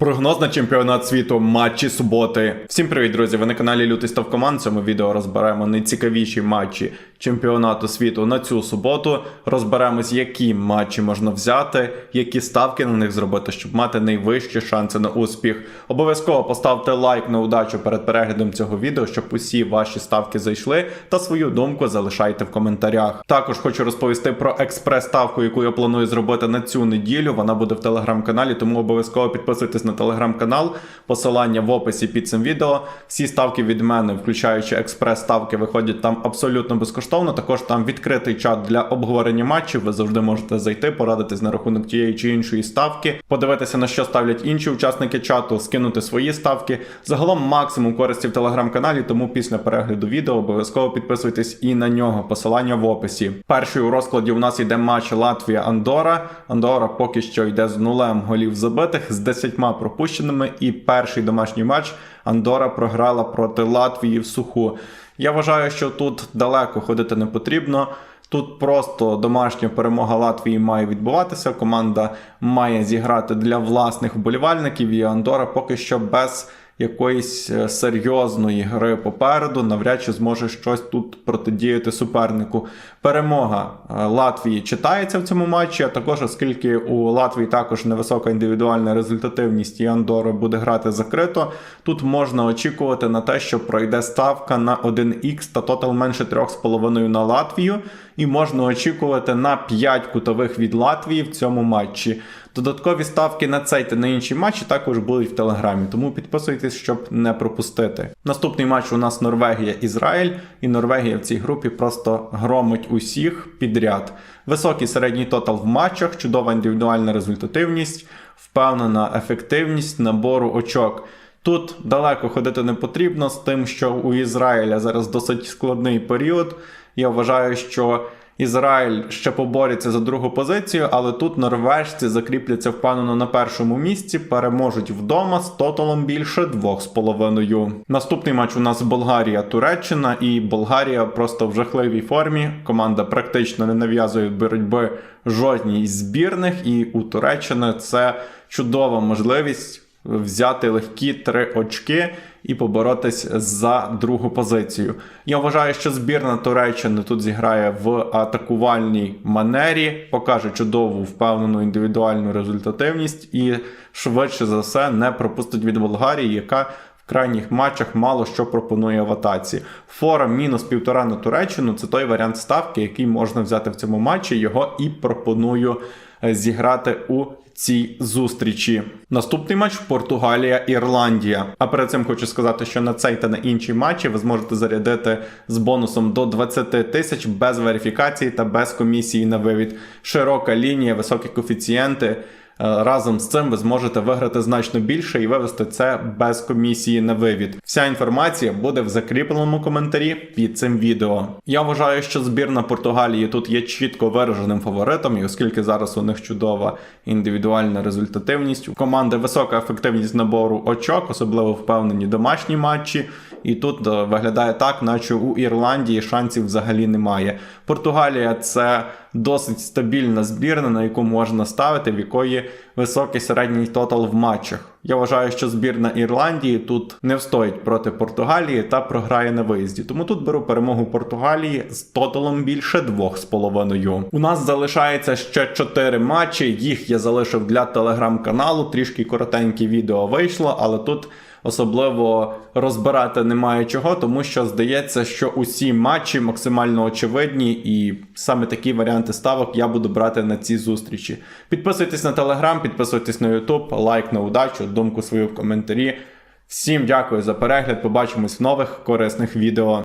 Прогноз на чемпіонат світу матчі суботи. Всім привіт, друзі! Ви на каналі Лютий Ставкоман. В цьому відео розберемо найцікавіші матчі чемпіонату світу на цю суботу. Розберемось, які матчі можна взяти, які ставки на них зробити, щоб мати найвищі шанси на успіх. Обов'язково поставте лайк на удачу перед переглядом цього відео, щоб усі ваші ставки зайшли, та свою думку залишайте в коментарях. Також хочу розповісти про експрес-ставку, яку я планую зробити на цю неділю. Вона буде в телеграм-каналі, тому обов'язково підписуйтесь на телеграм-канал. Посилання в описі під цим відео. Всі ставки від мене, включаючи експрес-ставки, виходять там абсолютно безкоштовно. Також там відкритий чат для обговорення матчів. Ви завжди можете зайти, порадитись на рахунок тієї чи іншої ставки, подивитися на що ставлять інші учасники чату, скинути свої ставки. Загалом максимум користі в телеграм-каналі, тому після перегляду відео обов'язково підписуйтесь і на нього. Посилання в описі. Перший у розкладі у нас йде матч Латвія-Андора. Андора поки що йде з нулем голів забитих, з 10 пропущеними. І перший домашній матч Андора програла проти Латвії в суху. Я вважаю, що тут далеко ходити не потрібно. Тут просто домашня перемога Латвії має відбуватися. Команда має зіграти для власних вболівальників, і Андора поки що без якоїсь е, серйозної гри попереду, навряд чи зможе щось тут протидіяти супернику. Перемога е, Латвії читається в цьому матчі, а також оскільки у Латвії також невисока індивідуальна результативність і Андора буде грати закрито, тут можна очікувати на те, що пройде ставка на 1х та тотал менше 3,5 на Латвію, і можна очікувати на 5 кутових від Латвії в цьому матчі. Додаткові ставки на цей та на інші матчі також будуть в телеграмі, тому підписуйтесь, щоб не пропустити. Наступний матч у нас Норвегія-Ізраїль, і Норвегія в цій групі просто громить усіх підряд. Високий середній тотал в матчах, чудова індивідуальна результативність, впевнена ефективність набору очок. Тут далеко ходити не потрібно з тим, що у Ізраїля зараз досить складний період. Я вважаю, що Ізраїль ще побореться за другу позицію, але тут норвежці закріпляться впевнено на першому місці, переможуть вдома з тоталом більше 2,5. Наступний матч у нас Болгарія-Туреччина, і Болгарія просто в жахливій формі. Команда практично не нав'язує боротьби жодній з збірних, і у Туреччини це чудова можливість взяти легкі три очки і поборотись за другу позицію. Я вважаю, що збірна Туреччини тут зіграє в атакувальній манері, покаже чудову впевнену індивідуальну результативність і швидше за все не пропустить від Болгарії, яка крайніх матчах мало що пропонує в атаці. Фора мінус півтора на Туреччину це той варіант ставки, який можна взяти в цьому матчі. Його і пропоную зіграти у цій зустрічі. Наступний матч Португалія-Ірландія. А перед цим хочу сказати, що на цей та на інші матчі ви зможете зарядити з бонусом до 20 тисяч без верифікації та без комісії на вивід. Широка лінія, високі коефіцієнти. Е, Разом з цим ви зможете виграти значно більше і вивести це без комісії на вивід. Вся інформація буде в закріпленому коментарі під цим відео. Я вважаю, що збірна Португалії тут є чітко вираженим фаворитом, і оскільки зараз у них чудова індивідуальна результативність, у команди висока ефективність набору очок, особливо впевнені домашні матчі. І тут е, виглядає так, наче у Ірландії шансів взагалі немає. Португалія це досить стабільна збірна, на яку можна ставити, в якої високий середній тотал в матчах. Я вважаю, що збірна Ірландії тут не встоїть проти Португалії та програє на виїзді. Тому тут беру перемогу Португалії з тоталом більше 2,5. У нас залишається ще 4 матчі. Їх я залишив для телеграм-каналу. Трішки коротеньке відео вийшло, але тут. Особливо розбирати немає чого, тому що здається, що усі матчі максимально очевидні, і саме такі варіанти ставок я буду брати на ці зустрічі. Підписуйтесь на телеграм, підписуйтесь на Ютуб, лайк на удачу, думку свою в коментарі. Всім дякую за перегляд. Побачимось в нових корисних відео.